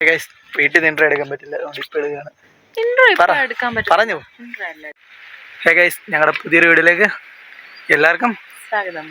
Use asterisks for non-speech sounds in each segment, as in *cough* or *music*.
വീട്ടിൽ നിന്ന് ഇൻട്രോ എടുക്കാൻ പറ്റില്ല. അതുകൊണ്ട് ഇപ്പോൾ എടുക്കുകയാണ്. പറഞ്ഞു. ഹേ ഗൈസ് ഞങ്ങളുടെ പുതിയൊരു വീഡിയോയിലേക്ക് എല്ലാവർക്കും സ്വാഗതം.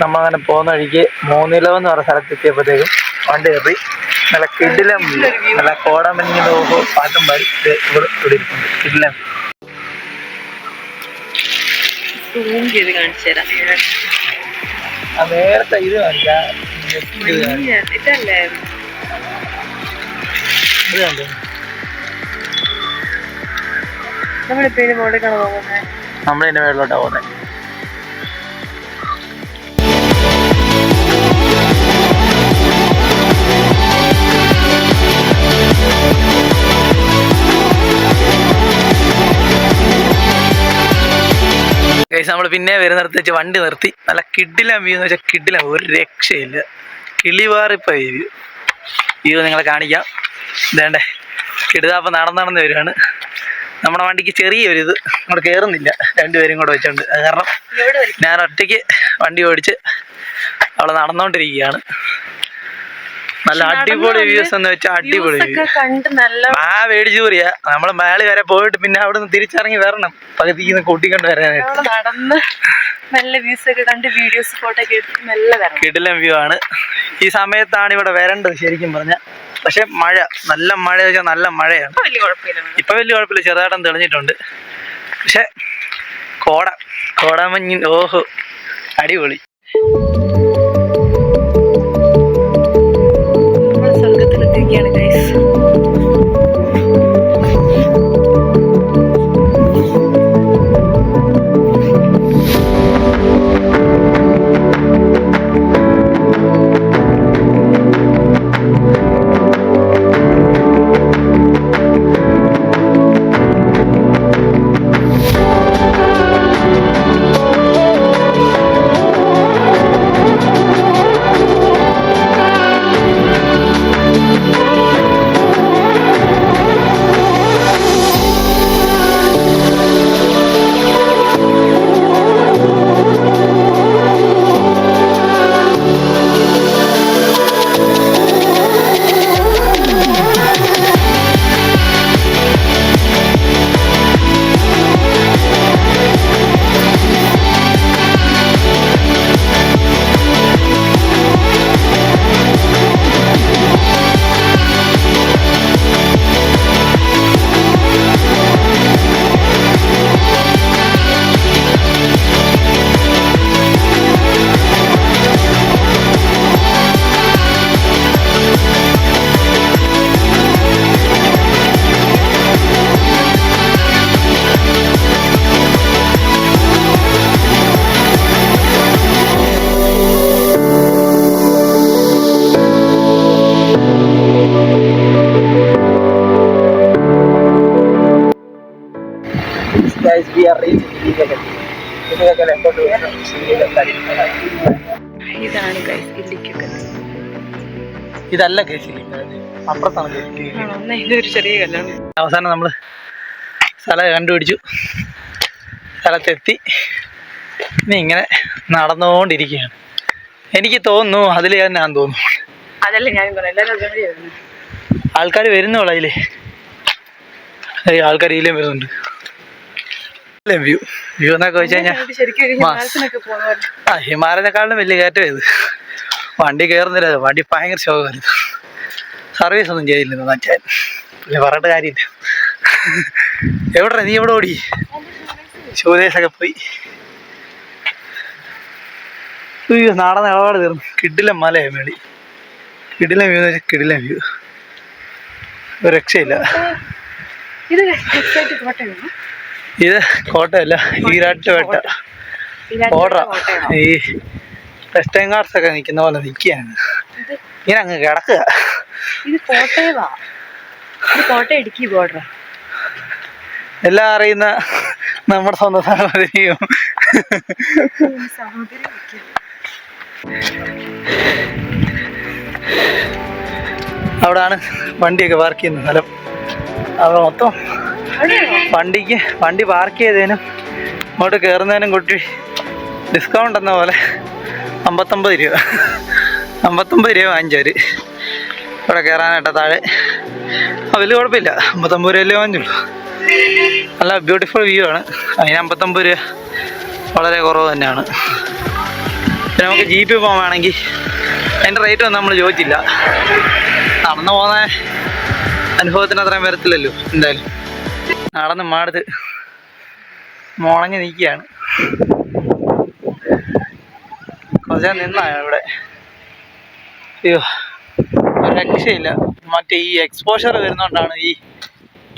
നമ്മൾ അങ്ങനെ പോകുന്ന വഴിക്ക് മൂന്നിലവ് എന്ന് പറഞ്ഞ സ്ഥലത്ത് എത്തിയപ്പോഴത്തേക്കും വണ്ടി കയറി. നല്ല കിടിലം നല്ല കോടമഞ്ഞ് നോക്കുമ്പോൾ പാട്ടും പാടി ഇവിടെ ഇവിടെ ഇരിപ്പുണ്ട്. കിടിലം നേരത്തെ ഇത് കാണിക്കാം ഇത് കണ്ടോ? നമ്മളിപ്പോ ഇതിന് മുകളിലേക്കാണ് പോകുന്നത് നമ്മളിതിന്റെ മേളിലോട്ടാ പോകുന്നത് ഗൈസ് നമ്മൾ പിന്നെ വരുന്നിടത്ത് വെച്ച് വണ്ടി നിർത്തി. നല്ല കിഡിലം വ്യൂ എന്ന് വെച്ചാൽ കിഡിലം ഒരു രക്ഷയില്ല. കിളിവാറിപ്പ വ്യൂ വ്യൂ നിങ്ങളെ കാണിക്കാം. ഇതേണ്ടേ കിടുതാപ്പം നടന്ന് നടന്ന് വരുവാണ്. നമ്മുടെ വണ്ടിക്ക് ചെറിയൊരു ഇത് അങ്ങോട്ട് കയറുന്നില്ല രണ്ടുപേരും കൂടെ വെച്ചോണ്ട്. അത് കാരണം ഞാൻ ഒറ്റയ്ക്ക് വണ്ടി ഓടിച്ച് അവളെ നടന്നുകൊണ്ടിരിക്കുകയാണ് നല്ല അടിപൊളി വ്യൂസ് എന്ന് വെച്ചാൽ അടിപൊളി ആ മേടിച്ചു പറയാ നമ്മൾ മേളി വരെ പോയിട്ട് പിന്നെ അവിടെ നിന്ന് തിരിച്ചിറങ്ങി വരണം. പകുതിന്ന് കൂട്ടിക്കൊണ്ട് വരാനായിട്ട്. നടന്ന് നല്ല വ്യൂസ് ഒക്കെ കണ്ട് വീഡിയോസ് ഫോട്ടോ ഒക്കെ എടുത്ത് നല്ല വരണം. കിടിലം വ്യൂ ആണ്. ഈ സമയത്താണ് ഇവിടെ വരേണ്ടത് ശരിക്കും പറഞ്ഞ. പക്ഷെ മഴ നല്ല മഴ വെച്ചാൽ നല്ല മഴയാണ്. ഇപ്പൊ വലിയ കുഴപ്പമില്ല ഇപ്പൊ വലിയ കുഴപ്പമില്ല ചെറുതായിട്ടും തെളിഞ്ഞിട്ടുണ്ട്. പക്ഷെ കോട കോടാമഞ്ഞിൻ ഓഹോ അടിപൊളി. സ്വർഗത്തിലെത്തിയിരിക്കുകയാണ് ഗൈസ് ഇതല്ല കേസിൽ അപ്പുറത്താണ് ഇതൊരു ചെറിയ കല്ലാണ് അവസാനം നമ്മൾ സ്ഥലം കണ്ടുപിടിച്ചു. സ്ഥലത്തെത്തി. ഇനി ഇങ്ങനെ നടന്നുകൊണ്ടിരിക്കുകയാണ്. എനിക്ക് തോന്നുന്നു അതിൽ ഞാൻ തോന്നുന്നു. അതല്ലേ ഞാൻ ആൾക്കാർ വരുന്നുള്ളൂ അതിലേ. ആൾക്കാർ ഇതിലും വരുന്നുണ്ട്. വ്യൂ? വ്യൂ എന്നൊക്കെ വെച്ച് കഴിഞ്ഞാൽ ആ ഹിമാലയത്തെക്കാളും വലിയ കയറ്റം ഇത് വണ്ടി കയറുന്നില്ല വണ്ടി ഭയങ്കര ശോകമായിരുന്നു. സർവീസ് ഒന്നും ചെയ്തില്ല മച്ചാൻ പിന്നെ പറഞ്ഞിട്ട് കാര്യമില്ല. എവിടെ നീ എവിടെ ഓടി? ശോദേശൊക്കെ പോയി. അയ്യോ നാടൻ ഇടപാട് തീർന്നു. കിഡിലെ മലയാ മേളി. കിഡിലെ വ്യൂ എന്ന് വെച്ചാൽ കിഡിലെ വ്യൂ. രക്ഷയില്ല. ഇത് കോട്ടയല്ല ഈ രണ്ട് വെട്ട ഓർഡർ ഈ വെസ്റ്റേൺ ഗാർഡ്സ് ഒക്കെ നിൽക്കുന്ന പോലെ നിൽക്കുകയാണ് ഇങ്ങനെ അങ്ങ് കിടക്കുക. ഇത് കോട്ടയവാ. ഇത് കോട്ടയം ഇടുക്കി ബോർഡർ എല്ലാം അറിയുന്ന നമ്മുടെ സ്വന്തം സഹോദരിയും. സഹോദരി അവിടാണ് വണ്ടിയൊക്കെ പാർക്ക് ചെയ്യുന്ന സ്ഥലം. അവിടെ മൊത്തം വണ്ടിക്ക് വണ്ടി പാർക്ക് ചെയ്തതിനും ഇങ്ങോട്ട് കയറുന്നതിനും കുട്ടി ഡിസ്കൗണ്ട് എന്ന പോലെ അമ്പത്തൊമ്പത് രൂപ. അമ്പത്തൊമ്പത് രൂപ വാങ്ങിച്ചവർ ഇവിടെ കയറാനായിട്ട് താഴെ. വലിയ കുഴപ്പമില്ല. അമ്പത്തൊമ്പത് രൂപയല്ലേ വാങ്ങിച്ചുള്ളൂ. നല്ല ബ്യൂട്ടിഫുൾ വ്യൂ ആണ്. അതിന് അമ്പത്തൊമ്പത് രൂപ വളരെ കുറവ് തന്നെയാണ്. പിന്നെ നമുക്ക് ജീപ്പിൽ പോകാണെങ്കിൽ അതിന്റെ റേറ്റ് ഒന്നും നമ്മൾ ചോദിച്ചില്ല. നടന്നു പോകുന്ന അനുഭവത്തിന് അത്രയും വരത്തില്ലല്ലോ എന്തായാലും. നടന്ന് മാടത്ത് മുളഞ്ഞ് നിൽക്കുകയാണ്. കുറച്ചാൽ നിന്നാണ് ഇവിടെ? അയ്യോ രക്ഷയില്ല. മറ്റേ ഈ എക്സ്പോഷർ വരുന്നോണ്ടാണ് ഈ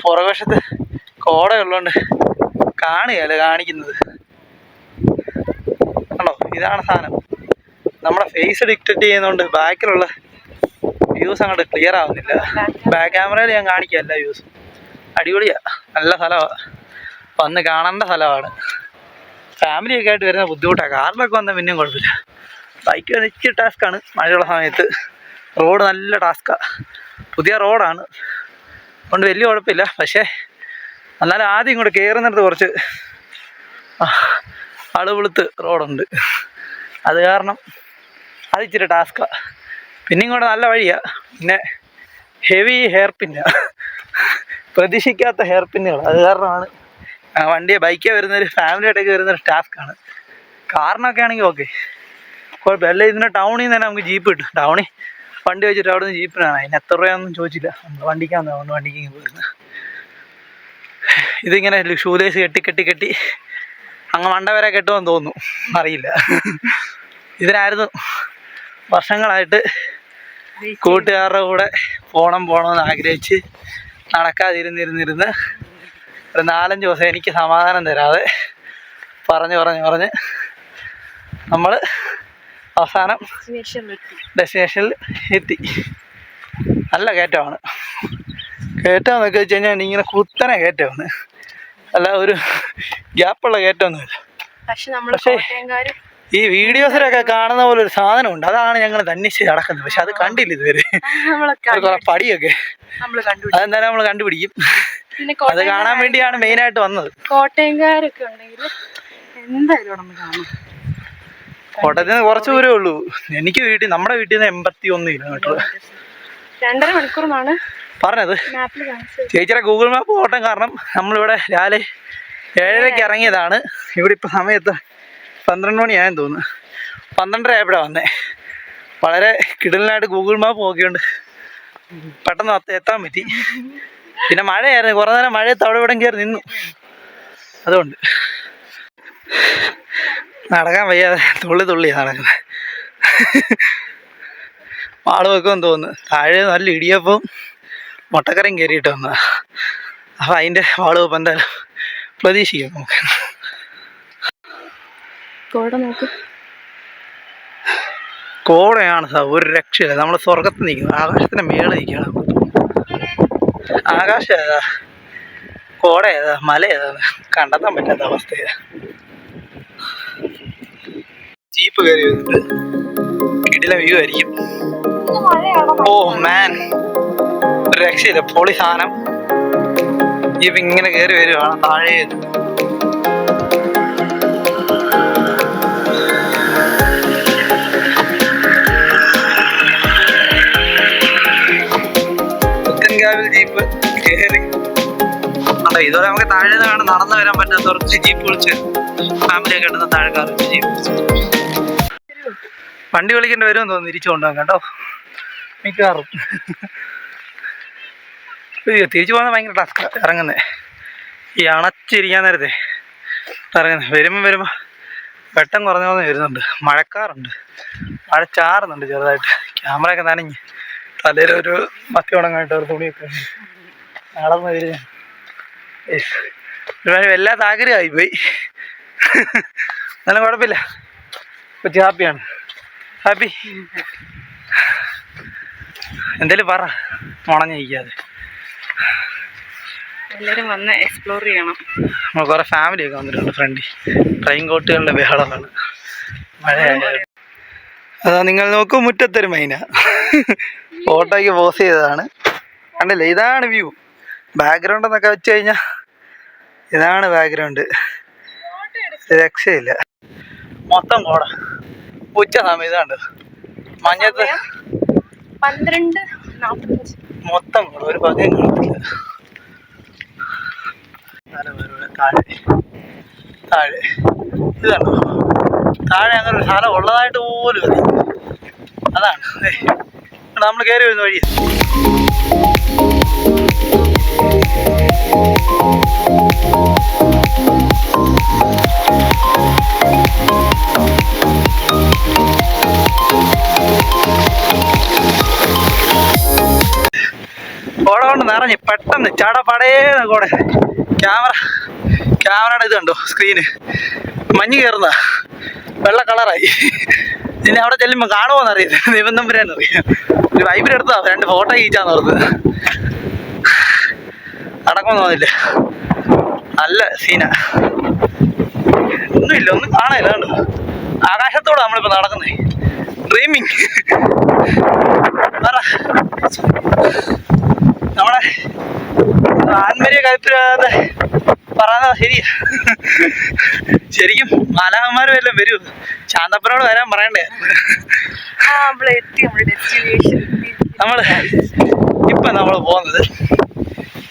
പുറകുവശത്ത് കോടയുള്ളതുകൊണ്ട് കാണുകയല്ല കാണിക്കുന്നത്. കണ്ടോ? ഇതാണ് സാധനം. നമ്മുടെ ഫേസ് ഡിക്റ്റേറ്റ് ചെയ്യുന്നതുകൊണ്ട് ബാക്കിലുള്ള വ്യൂസ് അങ്ങോട്ട് ക്ലിയർ ആവുന്നില്ല. ബാക്ക് ക്യാമറയിൽ ഞാൻ കാണിക്കുക എല്ലാ വ്യൂസും അടിപൊളിയാ. നല്ല സ്ഥലമാണ് വന്ന് കാണേണ്ട സ്ഥലമാണ് ഫാമിലിയൊക്കെ ആയിട്ട് വരുന്ന ബുദ്ധിമുട്ടാണ് കാറിലൊക്കെ വന്നാൽ പിന്നെയും കുഴപ്പമില്ല. ബൈക്ക് ഇച്ചിരി ടാസ്ക്കാണ് മഴയുള്ള സമയത്ത്. റോഡ് നല്ല ടാസ്ക്കാണ് പുതിയ റോഡാണ് അതുകൊണ്ട് വലിയ കുഴപ്പമില്ല. പക്ഷേ എന്നാലും ആദ്യം ഇങ്ങോട്ട് കയറുന്നിടത്ത് കുറച്ച് അളവെളുത്ത് റോഡുണ്ട് അത് കാരണം അത് ഇച്ചിരി ടാസ്ക്കാണ് പിന്നെ ഇങ്ങോട്ട് നല്ല വഴിയാണ് പിന്നെ ഹെവി ഹെയർ പിന്നാണ് പ്രതീക്ഷിക്കാത്ത ഹെയർ പിന്നുകൾ അത് കാരണമാണ് വണ്ടിയെ ബൈക്കേ വരുന്നൊരു ഫാമിലി ആയിട്ടൊക്കെ വരുന്നൊരു ടാസ്ക്കാണ് കാറിനൊക്കെ ആണെങ്കിൽ ഓക്കെ കുഴപ്പമില്ല. ഇതിന് ടൗണിൽ നിന്ന് തന്നെ നമുക്ക് ജീപ്പ് കിട്ടും. ടൗണിൽ വണ്ടി വെച്ചിട്ട് അവിടെ നിന്ന് ജീപ്പിനാണ് അതിന് എത്ര രൂപയൊന്നും ചോദിച്ചില്ല. വണ്ടിക്കാന്ന് അതുകൊണ്ട് വണ്ടിക്ക് പോയിരുന്നു. ഇതിങ്ങനെ ഷൂലേസ് കെട്ടി കെട്ടി കെട്ടി അങ്ങ് മണ്ട വരെ കെട്ടുമെന്ന് തോന്നുന്നു. അറിയില്ല. ഇതിനായിരുന്നു വർഷങ്ങളായിട്ട് കൂട്ടുകാരുടെ കൂടെ പോണം പോണമെന്ന് ആഗ്രഹിച്ച് നടക്കാതിരുന്നിരുന്നിരുന്ന് ഒരു നാലഞ്ച് ദിവസം എനിക്ക് സമാധാനം തരാതെ പറഞ്ഞ് പറഞ്ഞ് പറഞ്ഞ് നമ്മൾ അവസാനം ഡെസ്റ്റിനേഷനിൽ എത്തി. നല്ല കയറ്റമാണ്. കയറ്റം എന്നൊക്കെ വെച്ച് കഴിഞ്ഞാൽ ഇങ്ങനെ കുത്തനെ കയറ്റമാണ്. അല്ല ഒരു ഗ്യാപ്പുള്ള കയറ്റമൊന്നുമില്ല. പക്ഷെ ഈ വീഡിയോസിലൊക്കെ കാണുന്ന പോലെ ഒരു സാധനം ഉണ്ട് അതാണ് ഞങ്ങൾ തന്നിച്ച് നടക്കുന്നത്. പക്ഷെ അത് കണ്ടില്ല ഇതുവരെ. കുറെ പടിയൊക്കെ. അതെന്തായാലും നമ്മൾ കണ്ടുപിടിക്കും. അത് കാണാൻ വേണ്ടിയാണ് മെയിൻ ആയിട്ട് വന്നത്. കോട്ടയംകാരൊക്കെ ഉണ്ടെങ്കിൽ എന്തായാലും നമ്മൾ കാണും. കോട്ടയത്ത് നിന്ന് കുറച്ച് ദൂരമേ ഉള്ളൂ. എനിക്ക് വീട്ടിൽ നമ്മുടെ വീട്ടിൽ നിന്ന് എൺപത്തി ഒന്ന് കിലോമീറ്റർ രണ്ടര മണിക്കൂറിനാണ് പറഞ്ഞത്. ചേച്ചിയുടെ ഗൂഗിൾ മാപ്പ് ഓട്ടം കാരണം നമ്മളിവിടെ രാവിലെ ഏഴരയ്ക്ക് ഇറങ്ങിയതാണ്. ഇവിടെ ഇപ്പൊ സമയത്ത് പന്ത്രണ്ട് മണിയായെന്ന് തോന്നുന്നു. പന്ത്രണ്ടര ആയപ്പോഴാ വന്നേ. വളരെ കിടലിനായിട്ട് ഗൂഗിൾ മാപ്പ് നോക്കിയോണ്ട് പെട്ടെന്ന് എത്താൻ പറ്റി. പിന്നെ മഴയായിരുന്നു. കുറേ നേരം മഴയത്ത് അവിടെ ഇവിടെ കയറി നിന്നു. അതുകൊണ്ട് നടക്കാൻ വയ്യാതെ തുള്ളി തുള്ളിയാണ് നടക്കുന്നത് മാൾ വെക്കുമെന്ന് തോന്നുന്നു. താഴെ നല്ല ഇടിയപ്പം മുട്ടക്കറയും കയറിയിട്ട് വന്നതാ അപ്പം അതിന്റെ വാൾ വെപ്പം എന്തായാലും പ്രതീക്ഷിക്കാം നമുക്ക്. കോട നോക്ക്. കോടയാണ് സാർ ഒരു രക്ഷയില്ല നമ്മൾ സ്വർഗത്ത് നിൽക്കുന്നത് ആകാശത്തിന്റെ മേളിൽ നിൽക്കുകയാണ്. ആകാശം ഏതാ? കോട ഏതാ? മല ഏതാന്ന് കണ്ടെത്താൻ പറ്റാത്ത അവസ്ഥയാ ജീപ്പ് കയറി വന്നിട്ട് കിടില വ്യൂ ആയിരിക്കും. ഓ മാൻ രക്ഷയില്ല. പൊളി സാധനം. ജീപ്പ് ഇങ്ങനെ കയറി വരുവാണ്. താഴെ ഇതുപോലെ നമുക്ക് താഴെ കാണാൻ നടന്നു വരാൻ പറ്റാത്തവർക്ക് ജീപ്പ് വിളിച്ച് ഫാമിലി ഒക്കെ ഉണ്ടെന്ന് താഴെ കാർ ജീപ്പ്. വണ്ടി വിളിക്കേണ്ടി വരുമെന്ന് തോന്നുന്നു തിരിച്ചു കൊണ്ടുപോകാൻ കേട്ടോ. മിക്കവാറും. തിരിച്ചു പോകുന്നത് ഭയങ്കര ടാസ്ക് ഇറങ്ങുന്നത് ഈ അണച്ചിരിക്കാൻ നേരത്തെ ഇറങ്ങുന്നത് വരുമ്പോൾ വരുമ്പോൾ വെട്ടം കുറഞ്ഞു കുറഞ്ഞ് വരുന്നുണ്ട്. മഴക്കാറുണ്ട്. മഴ ചാറുന്നുണ്ട് ചെറുതായിട്ട്. ക്യാമറയൊക്കെ നനഞ്ഞ് തലയിലൊരു മത്തി ഉണങ്ങായിട്ട് ഒരു തുണിയൊക്കെ നടന്നു ഒരുപാട് വല്ലാത്ത ആഗ്രഹമായി പോയി. എന്നാലും കുഴപ്പമില്ല. കൊച്ചു ഹാപ്പിയാണ്. ഹാപ്പി. എന്തേലും പറ. മുണഞ്ഞിരിക്കാതെ എല്ലാരും വന്ന് എക്സ്പ്ലോർ ചെയ്യണം. നമ്മൾ കുറേ ഫാമിലിയൊക്കെ വന്നിട്ടുണ്ട് ഫ്രണ്ടി ട്രെയിൻ കോട്ടുകളുടെ ബഹളമാണ്. മഴയായ അതാ നിങ്ങൾ നോക്കൂ മുറ്റത്തൊരു മൈന. *laughs* ഫോട്ടോയ്ക്ക് പോസ് ചെയ്തതാണ്. കണ്ടില്ലേ? ഇതാണ് വ്യൂ ബാക്ക്ഗ്രൗണ്ട് എന്നൊക്കെ വെച്ച് കഴിഞ്ഞാൽ ഇതാണ് ബാക്ക്ഗ്രൗണ്ട് രക്ഷയില്ല. മൊത്തം കോട ഉച്ച സമയം ഇതാണ്ട് മഞ്ഞത്ത് പന്ത്രണ്ട് മൊത്തം കോട ഒരു പകയും കാണത്തില്ല. താഴെ ഇതാണ് താഴെ. താഴെ. അങ്ങനെ ഒരു സ്ഥലം ഉള്ളതായിട്ട് പോലും അതാണ്. നമ്മൾ കയറി വരുന്ന വഴി കൊണ്ട് നിറഞ്ഞ് പെട്ടെന്ന് ചടപടേ കൂടെ ക്യാമറ ക്യാമറയുടെ ഇത് കണ്ടോ സ്ക്രീന് മഞ്ഞ് കയറുന്ന വെള്ള കളറായി. ഇനി അവിടെ ചെല്ലുമ്പോൾ കാണുമോന്ന് അറിയില്ല ദൈവം തമ്പുരാൻ അറിയാം. ഒരു വൈബിൽ എടുത്താ രണ്ട് ഫോട്ടോ ഈച്ചാന്ന് ഓർത്ത്. അടക്കം തോന്നില്ല. നല്ല സീന ഒന്നുമില്ല ഒന്നും കാണാനില്ല കണ്ടോ? ആകാശത്തോടെ നമ്മളിപ്പോ നടക്കുന്നത് ഡ്രീമിങ് പറ. നമ്മളെ ആത്മീയ കരുത്തില്ലാതെ പറയുന്നത് ശരിയാ ശരിക്കും മാലാഹന്മാരും എല്ലാം വരൂ. ശാന്തപ്പനോട് വരാൻ പറയണ്ടേ? നമ്മൾ ഇപ്പൊ നമ്മൾ പോകുന്നത്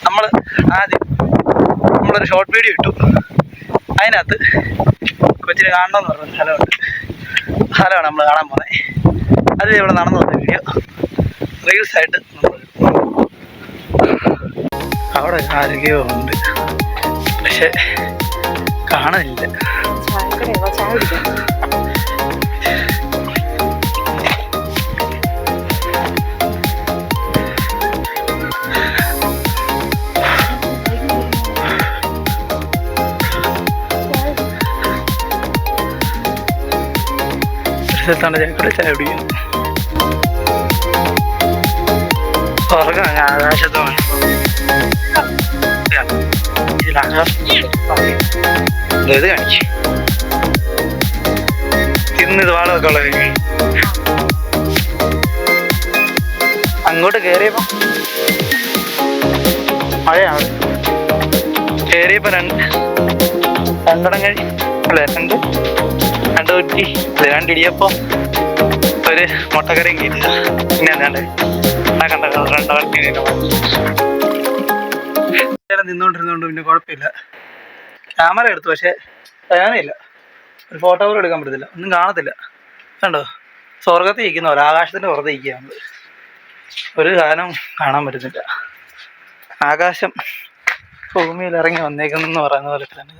നമ്മൾ ആദ്യം നമ്മളൊരു ഷോർട്ട് വീഡിയോ ഇട്ടു. അതിനകത്ത് കൊച്ചിന് കാണണമെന്ന് പറഞ്ഞ സ്ഥലമുണ്ട്. സ്ഥലമാണ് നമ്മൾ കാണാൻ പോകുന്നത് അത് ഇവിടെ നടന്നു വന്ന വീഡിയോ റീൽസ് ആയിട്ട് നമ്മൾ അവിടെ ആരൊക്കെയോ ഉണ്ട് പക്ഷെ കാണുന്നില്ല ചായ കുടിക്കുന്നത്. അങ്ങ് ആകാശത്താണ് ദേ ഇത് കാണിക്കും. തിന്നിത് വാളമൊക്കെ ഉള്ളത് അങ്ങോട്ട് കയറിയപ്പോ മഴയാണ് കയറിയപ്പോ രണ്ട് രണ്ടെണ്ണം കഴി അല്ലേ രണ്ട്? രണ്ട് കുറ്റി. രണ്ടിടിയപ്പോ ഒരു മുട്ടക്കറിയും കിട്ടില്ല പിന്നെ എന്താണ്ട് ആ കണ്ട രണ്ടെണ്ണം നിന്നോണ്ടിരുന്നോണ്ട് പിന്നെ കുഴപ്പമില്ല ക്യാമറ എടുത്തു പക്ഷെ ഞാനില്ല ഒരു ഫോട്ടോ പോലും എടുക്കാൻ പറ്റത്തില്ല. ഒന്നും കാണത്തില്ല. കണ്ടോ? സ്വർഗത്തിൽ ഇരിക്കുന്ന പോലെ ആകാശത്തിന്റെ പുറത്ത് ഇരിക്കുകയാണ് ഒരു സാധനം കാണാൻ പറ്റുന്നില്ല. ആകാശം ഭൂമിയിൽ ഇറങ്ങി വന്നേക്കുന്നെന്ന് പറയുന്ന പോലെ തന്നെ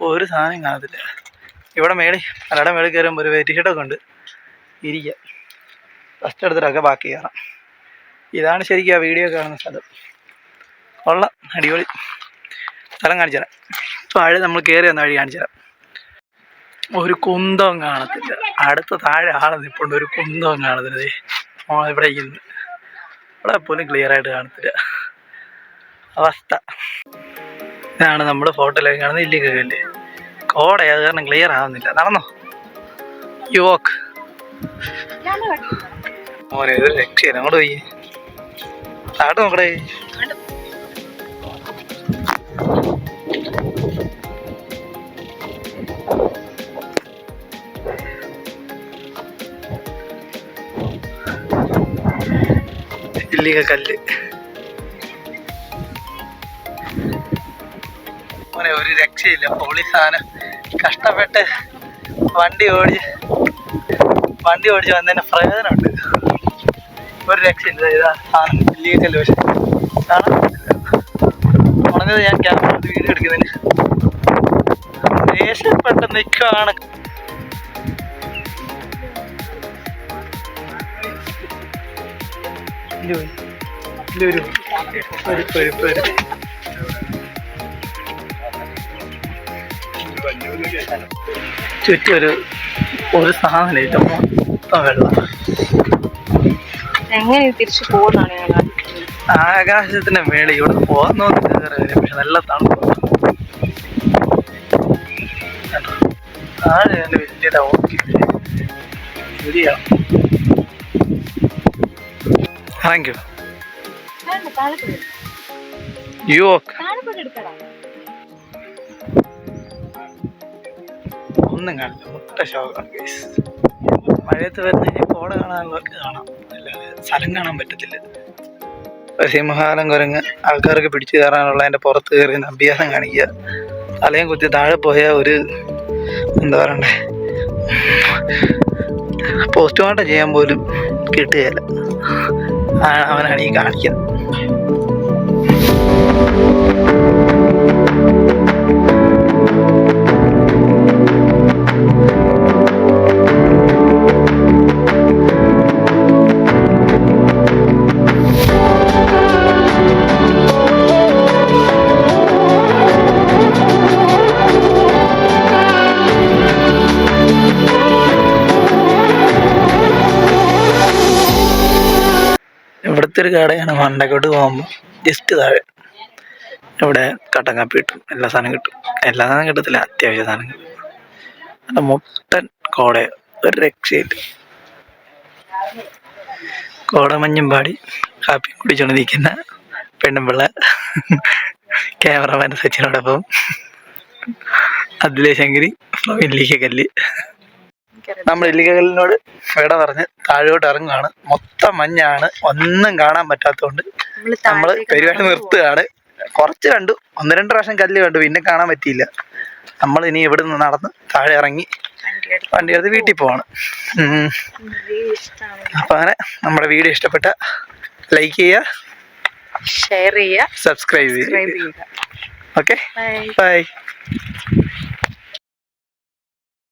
ഒരു സാധനം കാണത്തില്ല. ഇവിടെ മേളി മലയുടെ മേളിൽ കയറുമ്പോൾ ഒരു വെയിറ്റ് ഷീറ്റൊക്കെ ഉണ്ട്. ഇരിക്കുക ഫസ്റ്റ് എടുത്തിട്ടൊക്കെ ബാക്കി കയറാം. ഇതാണ് ശരിക്കും ആ വീഡിയോ കാണുന്ന സ്ഥലം. കൊള്ളാം അടിപൊളി സ്ഥലം കാണിച്ചു തരാം. താഴെ നമ്മൾ കയറി വന്ന വഴി കാണിച്ചു തരാം. ഒരു കുന്തവും കാണത്തില്ല. അടുത്ത താഴെ ആളെ നിൽപ്പുണ്ട് ഒരു കുന്തവും കാണത്തില്ല. ഇവിടെ ഇന്ന് ഇവിടെ പോലും ക്ലിയർ ആയിട്ട് കാണത്തില്ല. അവസ്ഥ. ഇതാണ് നമ്മൾ ഫോട്ടോയിലേക്ക് കാണുന്ന ഇല്ലിക്കല്ലേ കോട അത് കാരണം ക്ലിയർ ആവുന്നില്ല. നടന്നോ? യുവോക്ക് മോനെ ഒരു രക്ഷയില്ല. അങ്ങോട്ട് പോയി. താട്ട് നോക്കടേ. ഇല്ലിക കല്ല്. മോനെ ഒരു രക്ഷയില്ല. പൊളി സാധനം. കഷ്ടപ്പെട്ട് വണ്ടി ഓടിച്ച് വണ്ടി ഓടിച്ച് വന്നതിന് പ്രയോജനമുണ്ട്. ഒരു രക്ഷയില്ല. ഇതാ സാധനം. മല്ലിക കല്ല് പക്ഷെ. ഉണങ്ങത് ഞാൻ ക്യാമറ വീഡിയോ എടുക്കുന്നതിന്. ദേഷ്യപ്പെട്ട് നിൽക്കുകയാണ്. പോയി. ഒരു വരൂ, വരൂ. ചുറ്റും ഒരു ഒരു സാധനമില്ല മൊത്തം വെള്ളം എങ്ങനെ തിരിച്ചു പോകുന്നതാണ്. ആകാശത്തിന്റെ മേളിൽ ഇവിടെ പോകുന്നു പക്ഷെ നല്ല തണുപ്പ് ആ താഴെ വലിയ ഓക്കെ ശരിയാ താങ്ക് യു. You okay. ഒന്നും കാണില്ല. മുട്ട ശോകം. മഴയത്ത് വരുന്ന കഴിഞ്ഞാൽ കോട കാണാനുള്ളവർക്ക് കാണാം. അല്ലാതെ സ്ഥലം കാണാൻ പറ്റത്തില്ല. സിംഹാലം കുരങ്ങ് ആൾക്കാർക്ക് പിടിച്ചു കയറാനുള്ള അതിന്റെ പുറത്ത് കയറി അഭ്യാസം കാണിക്കുക. തലയും കുത്തി താഴെ പോയ ഒരു എന്താ പറയണ്ടേ? പോസ്റ്റ്മോർട്ടം ചെയ്യാൻ പോലും കിട്ടുകയില്ല. ആ, അവനാണ് ഈ കാണിക്കുന്നത്. ഒരു കടയാണ്. മണ്ടക്കോട്ട് പോകുമ്പോൾ ജസ്റ്റ് താഴെ. ഇവിടെ കട്ടൻ കാപ്പി കിട്ടും. എല്ലാ സാധനം കിട്ടും. എല്ലാ സാധനം കിട്ടത്തില്ല. അത്യാവശ്യ സാധനം കിട്ടും മുട്ടൻ കോട. ഒരു രക്ഷയില്ല. കോടമഞ്ഞും പാടി കാപ്പി കുടിച്ചോണ്ട് നിൽക്കുന്ന പെണ്ണുമ്പിള്ള ക്യാമറമാൻ സച്ചിനോടൊപ്പം. അതിലെ ശങ്കരി ഫ്ലോയിലേക്ക് കല്ല്. നമ്മൾ ഇല്ലിക്കലിനോട് ഫെട പറഞ്ഞ് താഴോട്ട് ഇറങ്ങുകയാണ് മൊത്തം മഞ്ഞാണ്. ഒന്നും കാണാൻ പറ്റാത്തതുകൊണ്ട് നമ്മൾ നമ്മൾ പരിപാടി നിർത്തുകയാണ്. കുറച്ച് കണ്ടു. ഒന്ന് രണ്ട് പ്രാവശ്യം കല്ല് കണ്ടു. പിന്നെ കാണാൻ പറ്റിയില്ല. നമ്മൾ ഇനി ഇവിടെ നിന്ന് നടന്ന് താഴെ ഇറങ്ങി വണ്ടി എടുത്ത് വീട്ടിൽ പോവാണ്. അപ്പൊ അങ്ങനെ നമ്മുടെ വീഡിയോ ഇഷ്ടപ്പെട്ട ലൈക്ക് ചെയ്യുക ഷെയർ ചെയ്യുക സബ്സ്ക്രൈബ് ചെയ്യുക. ഓക്കെ? ബൈ.